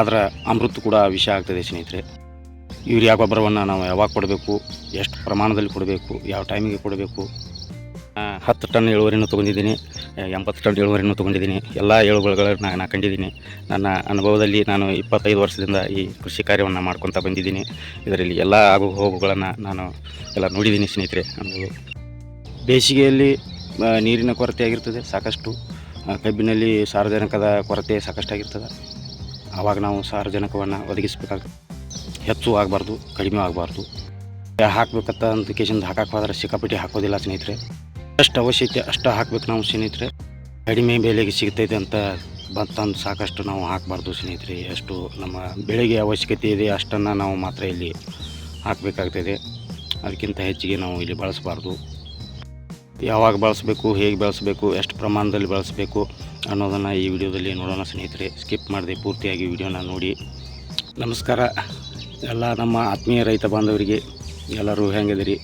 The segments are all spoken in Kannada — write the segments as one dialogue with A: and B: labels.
A: ಆದ್ರೆ ಅಮೃತ ಕೂಡ ವಿಷ ಆಗ್ತದೆ ಸ್ನೇಹಿತರೆ. ಯೂರಿಯಾ ಗೊಬ್ಬರವನ್ನು ನಾವು ಯಾವಾಗ ಕೊಡಬೇಕು, ಎಷ್ಟು ಪ್ರಮಾಣದಲ್ಲಿ ಕೊಡಬೇಕು, ಯಾವ ಟೈಮಿಗೆ ಕೊಡಬೇಕು. ಹತ್ತು ಟನ್ ಇಳುವರಿನೂ ತೊಗೊಂಡಿದ್ದೀನಿ, ಎಂಬತ್ತು ಟನ್ ಇಳುವರಿನೂ ತೊಗೊಂಡಿದ್ದೀನಿ, ಎಲ್ಲ ಇಳುವರಿಗಳನ್ನ ನಾನು ಕಂಡಿದ್ದೀನಿ. ನನ್ನ ಅನುಭವದಲ್ಲಿ ನಾನು ಇಪ್ಪತ್ತೈದು ವರ್ಷದಿಂದ ಈ ಕೃಷಿ ಕಾರ್ಯವನ್ನು ಮಾಡ್ಕೊತ ಬಂದಿದ್ದೀನಿ. ಇದರಲ್ಲಿ ಎಲ್ಲ ಆಗು ಹೋಗುಗಳನ್ನು ನಾನು ಎಲ್ಲ ನೋಡಿದ್ದೀನಿ ಸ್ನೇಹಿತರೆ. ಅನ್ನೋದು ಬೇಸಿಗೆಯಲ್ಲಿ ನೀರಿನ ಕೊರತೆ ಆಗಿರ್ತದೆ ಸಾಕಷ್ಟು. ಕಬ್ಬಿನಲ್ಲಿ ಸಾರಜನಕದ ಕೊರತೆ ಸಾಕಷ್ಟಾಗಿರ್ತದೆ. ಆವಾಗ ನಾವು ಸಾರಜನಕವನ್ನು ಒದಗಿಸ್ಬೇಕಾಗ ಹೆಚ್ಚು ಆಗಬಾರ್ದು, ಕಡಿಮೆ ಆಗಬಾರ್ದು. ಹಾಕ್ಬೇಕಂತ ಅಂತ ಕೇಶಿಂದ ಹಾಕಕ್ಕೆ ಹೋದ್ರೆ ಸಿಕ್ಕಾಪಟ್ಟಿ ಹಾಕೋದಿಲ್ಲ ಸ್ನೇಹಿತರೆ. ಎಷ್ಟು ಅವಶ್ಯಕತೆ ಅಷ್ಟು ಹಾಕ್ಬೇಕು ನಾವು ಸ್ನೇಹಿತರೆ. ಕಡಿಮೆ ಬೆಲೆಗೆ ಸಿಗ್ತೈತೆ ಅಂತ ಬಂತಂದು ಸಾಕಷ್ಟು ನಾವು ಹಾಕಬಾರ್ದು ಸ್ನೇಹಿತರೆ. ಎಷ್ಟು ನಮ್ಮ ಬೆಳೆಗೆ ಅವಶ್ಯಕತೆ ಇದೆ, ಅಷ್ಟನ್ನು ನಾವು ಮಾತ್ರ ಇಲ್ಲಿ ಹಾಕಬೇಕಾಗ್ತದೆ. ಅದಕ್ಕಿಂತ ಹೆಚ್ಚಿಗೆ ನಾವು ಇಲ್ಲಿ ಬಳಸಬಾರ್ದು. ಯಾವಾಗ ಬಳಸಬೇಕು, ಹೇಗೆ ಬಳಸಬೇಕು, ಎಷ್ಟು ಪ್ರಮಾಣದಲ್ಲಿ ಬಳಸಬೇಕು ಅನ್ನೋದನ್ನು ಈ ವಿಡಿಯೋದಲ್ಲಿ ನೋಡೋಣ ಸ್ನೇಹಿತರೆ. ಸ್ಕಿಪ್ ಮಾಡದೆ ಪೂರ್ತಿಯಾಗಿ ವಿಡಿಯೋನ ನೋಡಿ. ನಮಸ್ಕಾರ. ಎಲ್ಲ ನಮ್ಮ ಆತ್ಮೀಯ ರೈತ ಬಾಂಧವರಿಗೆ ಎಲ್ಲರೂ ಹೆಂಗಿದಿರಿ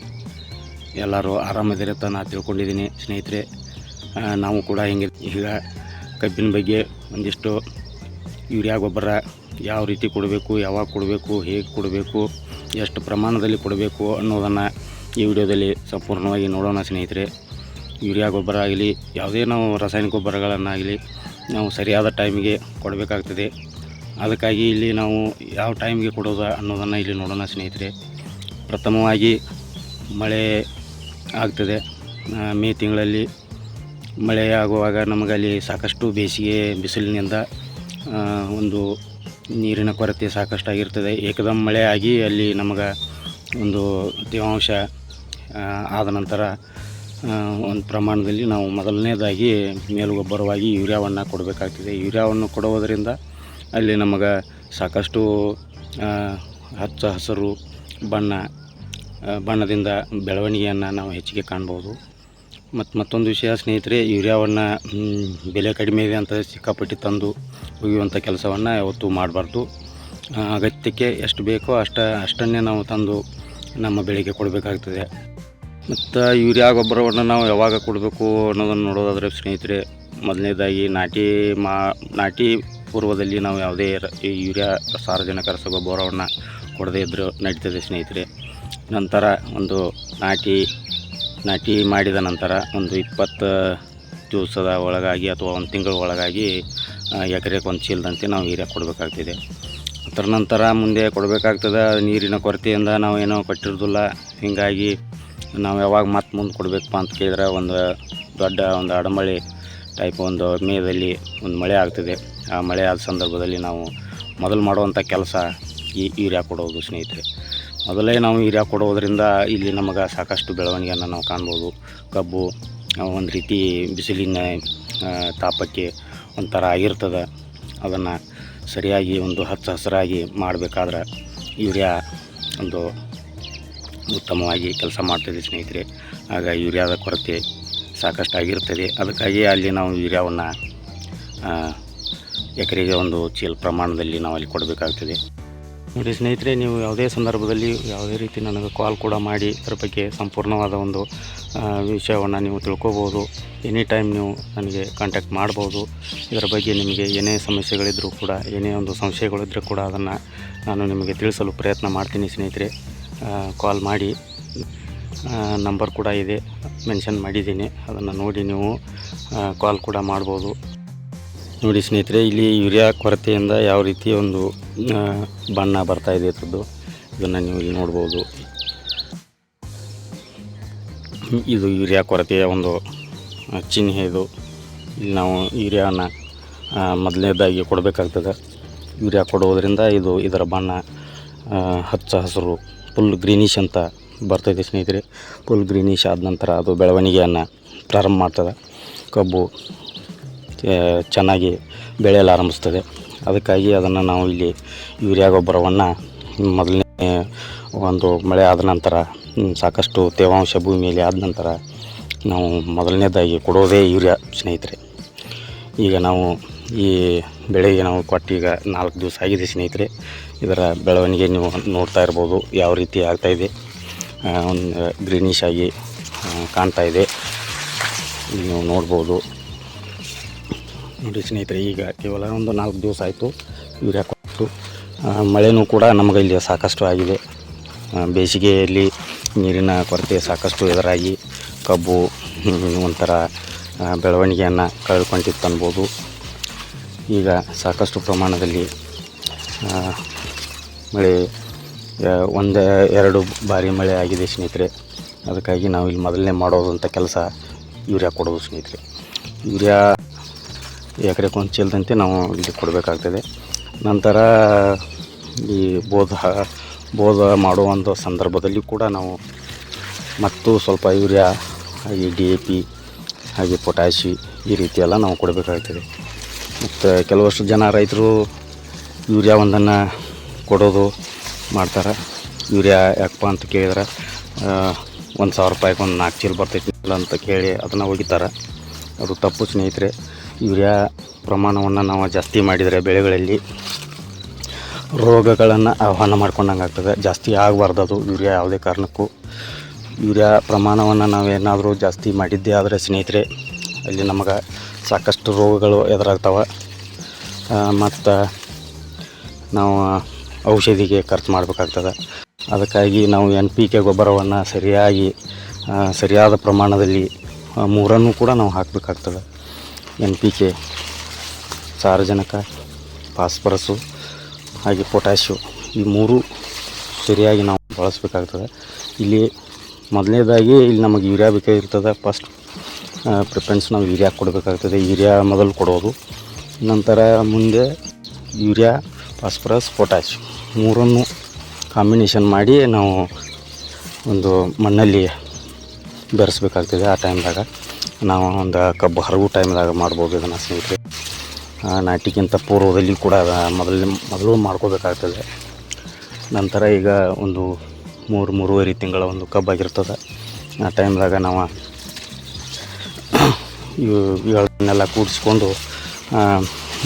A: ಎಲ್ಲರೂ ಆರಾಮದಿರಿ ಅಂತ ನಾನು ತಿಳ್ಕೊಂಡಿದ್ದೀನಿ ಸ್ನೇಹಿತರೆ. ನಾವು ಕೂಡ ಹೆಂಗೆ, ಈಗ ಕಬ್ಬಿನ ಬಗ್ಗೆ ಒಂದಿಷ್ಟು ಯೂರಿಯಾ ಗೊಬ್ಬರ ಯಾವ ರೀತಿ ಕೊಡಬೇಕು, ಯಾವಾಗ ಕೊಡಬೇಕು, ಹೇಗೆ ಕೊಡಬೇಕು, ಎಷ್ಟು ಪ್ರಮಾಣದಲ್ಲಿ ಕೊಡಬೇಕು ಅನ್ನೋದನ್ನು ಈ ವಿಡಿಯೋದಲ್ಲಿ ಸಂಪೂರ್ಣವಾಗಿ ನೋಡೋಣ ಸ್ನೇಹಿತರೆ. ಯೂರಿಯಾ ಗೊಬ್ಬರ ಆಗಲಿ, ಯಾವುದೇ ನಾವು ರಾಸಾಯನಿಕ ಗೊಬ್ಬರಗಳನ್ನಾಗಲಿ ನಾವು ಸರಿಯಾದ ಟೈಮಿಗೆ ಕೊಡಬೇಕಾಗ್ತದೆ. ಅದಕ್ಕಾಗಿ ಇಲ್ಲಿ ನಾವು ಯಾವ ಟೈಮ್ಗೆ ಕೊಡೋದು ಅನ್ನೋದನ್ನು ಇಲ್ಲಿ ನೋಡೋಣ ಸ್ನೇಹಿತರೆ. ಪ್ರಥಮವಾಗಿ ಮಳೆ ಆಗ್ತದೆ. ಮೇ ತಿಂಗಳಲ್ಲಿ ಮಳೆ ಆಗುವಾಗ ನಮಗಲ್ಲಿ ಸಾಕಷ್ಟು ಬೇಸಿಗೆ ಬಿಸಿಲಿನಿಂದ ಒಂದು ನೀರಿನ ಕೊರತೆ ಸಾಕಷ್ಟಾಗಿರ್ತದೆ. ಏಕದಮ್ ಮಳೆ ಆಗಿ ಅಲ್ಲಿ ನಮಗೆ ಒಂದು ತೇವಾಂಶ ಆದ ನಂತರ ಒಂದು ಪ್ರಮಾಣದಲ್ಲಿ ನಾವು ಮೊದಲನೇದಾಗಿ ಮೇಲುಗೊಬ್ಬರವಾಗಿ ಯೂರಿಯಾವನ್ನು ಕೊಡಬೇಕಾಗ್ತದೆ. ಯೂರಿಯಾವನ್ನು ಕೊಡುವುದರಿಂದ ಅಲ್ಲಿ ನಮಗೆ ಸಾಕಷ್ಟು ಹಚ್ಚ ಹಸಿರು ಬಣ್ಣ ಬಣ್ಣದಿಂದ ಬೆಳವಣಿಗೆಯನ್ನು ನಾವು ಹೆಚ್ಚಿಗೆ ಕಾಣ್ಬೋದು. ಮತ್ತು ಮತ್ತೊಂದು ವಿಷಯ, ಸ್ನೇಹಿತರೆ, ಯೂರಿಯಾವನ್ನು ಬೆಲೆ ಕಡಿಮೆ ಇದೆ ಅಂತ ಸಿಕ್ಕಾಪಟ್ಟಿ ತಂದು ಒಗೆಯುವಂಥ ಕೆಲಸವನ್ನು ಯಾವತ್ತೂ ಮಾಡಬಾರ್ದು. ಅಗತ್ಯಕ್ಕೆ ಎಷ್ಟು ಬೇಕೋ ಅಷ್ಟ, ಅಷ್ಟನ್ನೇ ನಾವು ತಂದು ನಮ್ಮ ಬೆಳೆಗೆ ಕೊಡಬೇಕಾಗ್ತದೆ. ಮತ್ತು ಯೂರಿಯಾ ಗೊಬ್ಬರವನ್ನು ನಾವು ಯಾವಾಗ ಕೊಡಬೇಕು ಅನ್ನೋದನ್ನು ನೋಡೋದಾದರೆ ಸ್ನೇಹಿತರೆ, ಮೊದಲನೇದಾಗಿ ನಾಟಿ ಮಾ, ನಾಟಿ ಪೂರ್ವದಲ್ಲಿ ನಾವು ಯಾವುದೇ ಯೂರಿಯಾ ಸಾರ್ವಜನಿಕ ರಸಗೊಬ್ಬರವನ್ನು ಕೊಡದೇ ಇದ್ದರೂ ನಡೀತದೆ ಸ್ನೇಹಿತರೆ. ನಂತರ ಒಂದು ನಾಟಿ ನಾಟಿ ಮಾಡಿದ ನಂತರ ಒಂದು ಇಪ್ಪತ್ತು ದಿವಸದ ಒಳಗಾಗಿ ಅಥವಾ ಒಂದು ತಿಂಗಳ ಒಳಗಾಗಿ ಎಕರೆಗೆ ಒಂದು ಚೀಲದಂತೆ ನಾವು ಯೂರಿಯಾ ಕೊಡಬೇಕಾಗ್ತಿದೆ. ಅದರ ನಂತರ ಮುಂದೆ ಕೊಡಬೇಕಾಗ್ತದೆ ನೀರಿನ ಕೊರತೆಯಿಂದ ನಾವು ಏನೋ ಕೊಟ್ಟಿರೋದಿಲ್ಲ. ಹೀಗಾಗಿ ನಾವು ಯಾವಾಗ ಮತ್ತೆ ಮುಂದೆ ಕೊಡಬೇಕಪ್ಪ ಅಂತ ಕೇಳಿದ್ರೆ ಒಂದು ದೊಡ್ಡ ಒಂದು ಅಡಮಳೆ ಟೈಪ್ ಒಂದು ಮೇದಲ್ಲಿ ಒಂದು ಮಳೆ ಆಗ್ತದೆ. ಆ ಮಳೆ ಆದ ಸಂದರ್ಭದಲ್ಲಿ ನಾವು ಮೊದಲು ಮಾಡುವಂಥ ಕೆಲಸ ಈ ಯೂರಿಯಾ ಕೊಡೋದು ಸ್ನೇಹಿತರೆ. ಮೊದಲೇ ನಾವು ಯೂರಿಯಾ ಕೊಡೋದ್ರಿಂದ ಇಲ್ಲಿ ನಮಗೆ ಸಾಕಷ್ಟು ಬೆಳವಣಿಗೆಯನ್ನು ನಾವು ಕಾಣ್ಬೋದು. ಕಬ್ಬು ಒಂದು ರೀತಿ ಬಿಸಿಲಿನ ತಾಪಕ್ಕೆ ಒಂಥರ ಆಗಿರ್ತದೆ. ಅದನ್ನು ಸರಿಯಾಗಿ ಒಂದು ಹಚ್ಚ ಹಸಿರಾಗಿ ಮಾಡಬೇಕಾದ್ರೆ ಯೂರಿಯಾ ಒಂದು ಉತ್ತಮವಾಗಿ ಕೆಲಸ ಮಾಡ್ತದೆ ಸ್ನೇಹಿತರೆ. ಆಗ ಯೂರಿಯಾದ ಕೊರತೆ ಸಾಕಷ್ಟು ಆಗಿರ್ತದೆ ಅದಕ್ಕಾಗಿ ಅಲ್ಲಿ ನಾವು ಯೂರಿಯಾವನ್ನು ಎಕರೆಗೆ ಒಂದು ಚೀಲ ಪ್ರಮಾಣದಲ್ಲಿ ನಾವು ಅಲ್ಲಿ ಕೊಡಬೇಕಾಗ್ತದೆ. ನೋಡಿ ಸ್ನೇಹಿತರೆ, ನೀವು ಯಾವುದೇ ಸಂದರ್ಭದಲ್ಲಿ ಯಾವುದೇ ರೀತಿ ನನಗೆ ಕಾಲ್ ಕೂಡ ಮಾಡಿ, ಅದರ ಬಗ್ಗೆ ಸಂಪೂರ್ಣವಾದ ಒಂದು ವಿಷಯವನ್ನು ನೀವು ತಿಳ್ಕೋಬೋದು. ಎನಿ ಟೈಮ್ ನೀವು ನನಗೆ ಕಾಂಟ್ಯಾಕ್ಟ್ ಮಾಡ್ಬೋದು. ಇದರ ಬಗ್ಗೆ ನಿಮಗೆ ಏನೇ ಸಮಸ್ಯೆಗಳಿದ್ದರೂ ಕೂಡ, ಏನೇ ಒಂದು ಸಂಶಯಗಳಿದ್ದರೂ ಕೂಡ ಅದನ್ನು ನಾನು ನಿಮಗೆ ತಿಳಿಸಲು ಪ್ರಯತ್ನ ಮಾಡ್ತೀನಿ ಸ್ನೇಹಿತರೆ. ಕಾಲ್ ಮಾಡಿ ನಂಬರ್ ಕೂಡ ಇದೆ ಮೆನ್ಷನ್ ಮಾಡಿದ್ದೀನಿ. ಅದನ್ನು ನೋಡಿ ನೀವು ಕಾಲ್ ಕೂಡ ಮಾಡ್ಬೋದು. ನೋಡಿ ಸ್ನೇಹಿತರೆ, ಇಲ್ಲಿ ಯೂರಿಯಾ ಕೊರತೆಯಿಂದ ಯಾವ ರೀತಿ ಒಂದು ಬಣ್ಣ ಬರ್ತಾ ಇದೆ ಇದ್ರದ್ದು ಇದನ್ನು ನೀವು ಇಲ್ಲಿ ನೋಡ್ಬೋದು. ಇದು ಯೂರಿಯಾ ಕೊರತೆಯ ಒಂದು ಚಿಹ್ನೆ ಇದು. ಇಲ್ಲಿ ನಾವು ಯೂರಿಯಾನ ಮೊದಲನೇದಾಗಿ ಕೊಡಬೇಕಾಗ್ತದೆ. ಯೂರಿಯಾ ಕೊಡುವುದರಿಂದ ಇದು ಇದರ ಬಣ್ಣ ಹಚ್ಚ ಹಸಿರು. ಫುಲ್ ಗ್ರೀನಿಶ್ ಅಂತ ಬರ್ತೈತೆ ಸ್ನೇಹಿತರೆ. ಫುಲ್ ಗ್ರೀನಿಶ್ ಆದ ನಂತರ ಅದು ಬೆಳವಣಿಗೆಯನ್ನು ಪ್ರಾರಂಭ ಮಾಡ್ತದೆ. ಕಬ್ಬು ಚೆನ್ನಾಗಿ ಬೆಳೆಯಲು ಆರಂಭಿಸ್ತದೆ. ಅದಕ್ಕಾಗಿ ಅದನ್ನು ನಾವು ಇಲ್ಲಿ ಯೂರಿಯಾ ಗೊಬ್ಬರವನ್ನು ಮೊದಲನೇ, ಒಂದು ಮಳೆ ಆದ ನಂತರ ಸಾಕಷ್ಟು ತೇವಾಂಶ ಭೂಮಿಯಲ್ಲಿ ಆದ ನಂತರ ನಾವು ಮೊದಲನೇದಾಗಿ ಕೊಡೋದೇ ಯೂರಿಯಾ ಸ್ನೇಹಿತರೆ. ಈಗ ನಾವು ಈ ಬೆಳೆಗೆ ನಾವು ಕೊಟ್ಟೀಗ ನಾಲ್ಕು ದಿವಸ ಆಗಿದೆ ಸ್ನೇಹಿತರೆ. ಇದರ ಬೆಳವಣಿಗೆ ನೀವು ನೋಡ್ತಾ ಇರ್ಬೋದು, ಯಾವ ರೀತಿ ಆಗ್ತಾಯಿದೆ ಒಂದು ಗ್ರೀನಿಶ್ ಆಗಿ ಕಾಣ್ತಾ ಇದೆ. ನೀವು ನೋಡ್ಬೋದು. ನೋಡಿ ಸ್ನೇಹಿತರೆ, ಈಗ ಕೇವಲ ಒಂದು ನಾಲ್ಕು ದಿವಸ ಆಯಿತು ಯೂರಿಯಾ ಕೊಟ್ಟು ಮಳೆನೂ ಕೂಡ ನಮಗೆ ಇಲ್ಲಿ ಸಾಕಷ್ಟು ಆಗಿದೆ. ಬೇಸಿಗೆಯಲ್ಲಿ ನೀರಿನ ಕೊರತೆ ಸಾಕಷ್ಟು ಎದುರಾಗಿ ಕಬ್ಬು ಒಂಥರ ಬೆಳವಣಿಗೆಯನ್ನು ಕಳೆದುಕೊಂಡಿತ್ತು ಅನ್ಬೋದು. ಈಗ ಸಾಕಷ್ಟು ಪ್ರಮಾಣದಲ್ಲಿ ಮಳೆ ಒಂದು, ಎರಡು ಬಾರಿ ಮಳೆ ಆಗಿದೆ ಸ್ನೇಹಿತರೆ. ಅದಕ್ಕಾಗಿ ನಾವು ಇಲ್ಲಿ ಮೊದಲನೇ ಮಾಡೋದಂಥ ಕೆಲಸ ಯೂರಿಯಾ ಕೊಡೋದು ಸ್ನೇಹಿತರೆ. ಯೂರಿಯಾ ಎಕರೆಗೆ ಒಂದು ಚೀಲದಂತೆ ನಾವು ಇಲ್ಲಿ ಕೊಡಬೇಕಾಗ್ತದೆ. ನಂತರ ಈ ಬೋಧ ಬೋಧ ಮಾಡುವಂಥ ಸಂದರ್ಭದಲ್ಲಿ ಕೂಡ ನಾವು ಮತ್ತು ಸ್ವಲ್ಪ ಯೂರಿಯಾ, ಹಾಗೆ ಡಿ ಎ ಪಿ, ಹಾಗೆ ಪೊಟ್ಯಾಶಿ ಈ ರೀತಿಯೆಲ್ಲ ನಾವು ಕೊಡಬೇಕಾಗ್ತದೆ. ಮತ್ತು ಕೆಲವಷ್ಟು ಜನ ರೈತರು ಯೂರಿಯಾ ಒಂದನ್ನು ಕೊಡೋದು ಮಾಡ್ತಾರೆ. ಯೂರಿಯಾ ಯಾಕಪ್ಪ ಅಂತ ಕೇಳಿದ್ರೆ ಒಂದು ಸಾವಿರ ರೂಪಾಯಿಗೆ ಒಂದು ನಾಲ್ಕು ಚೀಲ ಬರ್ತೈತಿ ಅಂತ ಕೇಳಿ ಅದನ್ನು ಒಗಿತಾರೆ. ಅದು ತಪ್ಪು ಸ್ನೇಹಿತರೆ, ಯೂರಿಯಾ ಪ್ರಮಾಣವನ್ನು ನಾವು ಜಾಸ್ತಿ ಮಾಡಿದರೆ ಬೆಳೆಗಳಲ್ಲಿ ರೋಗಗಳನ್ನು ಆಹ್ವಾನ ಮಾಡ್ಕೊಂಡಂಗೆ ಆಗ್ತದೆ. ಜಾಸ್ತಿ ಆಗಬಾರ್ದು ಅದು ಯೂರಿಯಾ ಯಾವುದೇ ಕಾರಣಕ್ಕೂ. ಯೂರಿಯಾ ಪ್ರಮಾಣವನ್ನು ನಾವೇನಾದರೂ ಜಾಸ್ತಿ ಮಾಡಿದ್ದೇ ಆದರೆ ಸ್ನೇಹಿತರೆ, ಅಲ್ಲಿ ನಮಗೆ ಸಾಕಷ್ಟು ರೋಗಗಳು ಎದುರಾಗ್ತವೆ. ಮತ್ತು ನಾವು ಔಷಧಿಗೆ ಖರ್ಚು ಮಾಡಬೇಕಾಗ್ತದೆ. ಅದಕ್ಕಾಗಿ ನಾವು ಎನ್ ಪಿ ಕೆ ಗೊಬ್ಬರವನ್ನು ಸರಿಯಾಗಿ ಸರಿಯಾದ ಪ್ರಮಾಣದಲ್ಲಿ ಮೂರನ್ನು ಕೂಡ ನಾವು ಹಾಕಬೇಕಾಗ್ತದೆ. ಎನ್ ಪಿ ಕೆ, ಸಾರಜನಕ ಫಾಸ್ಫರಸ್ಸು ಹಾಗೆ ಪೊಟ್ಯಾಶು ಈ ಮೂರು ಸರಿಯಾಗಿ ನಾವು ಬಳಸಬೇಕಾಗ್ತದೆ. ಇಲ್ಲಿ ಮೊದಲನೇದಾಗಿ ಇಲ್ಲಿ ನಮಗೆ ಯೂರಿಯಾ ಬೇಕಾಗಿರ್ತದೆ. ಫಸ್ಟ್ ಪ್ರಿಫರೆನ್ಸ್ ನಾವು ಯೂರಿಯಾ ಕೊಡಬೇಕಾಗ್ತದೆ. ಯೂರಿಯಾ ಮೊದಲು ಕೊಡೋದು. ನಂತರ ಮುಂದೆ ಯೂರಿಯಾ ಫಾಸ್ಫರಸ್ ಪೊಟ್ಯಾಶ್ ಮೂರನ್ನು ಕಾಂಬಿನೇಷನ್ ಮಾಡಿ ನಾವು ಒಂದು ಮಣ್ಣಲ್ಲಿ ಬೆರೆಸ್ಬೇಕಾಗ್ತದೆ ಆ ಟೈಮ್ದಾಗ ನಾವು ಒಂದು ಕಬ್ಬು ಹರಗು ಟೈಮ್ದಾಗ ಮಾಡ್ಬೋದು ಇದನ್ನು ಸ್ನೇಹಿತರೆ. ನಾಟಿಗಿಂತ ಪೂರ್ವದಲ್ಲಿ ಕೂಡ ಮೊದಲು ಮೊದಲು ಮಾಡ್ಕೋಬೇಕಾಗ್ತದೆ. ನಂತರ ಈಗ ಒಂದು ಮೂರು, ಮೂರುವರೆ ತಿಂಗಳ ಒಂದು ಕಬ್ಬಾಗಿರ್ತದೆ. ಆ ಟೈಮ್ದಾಗ ನಾವು ಇವು ಇವುಗಳನ್ನೆಲ್ಲ ಕೂಡಿಸ್ಕೊಂಡು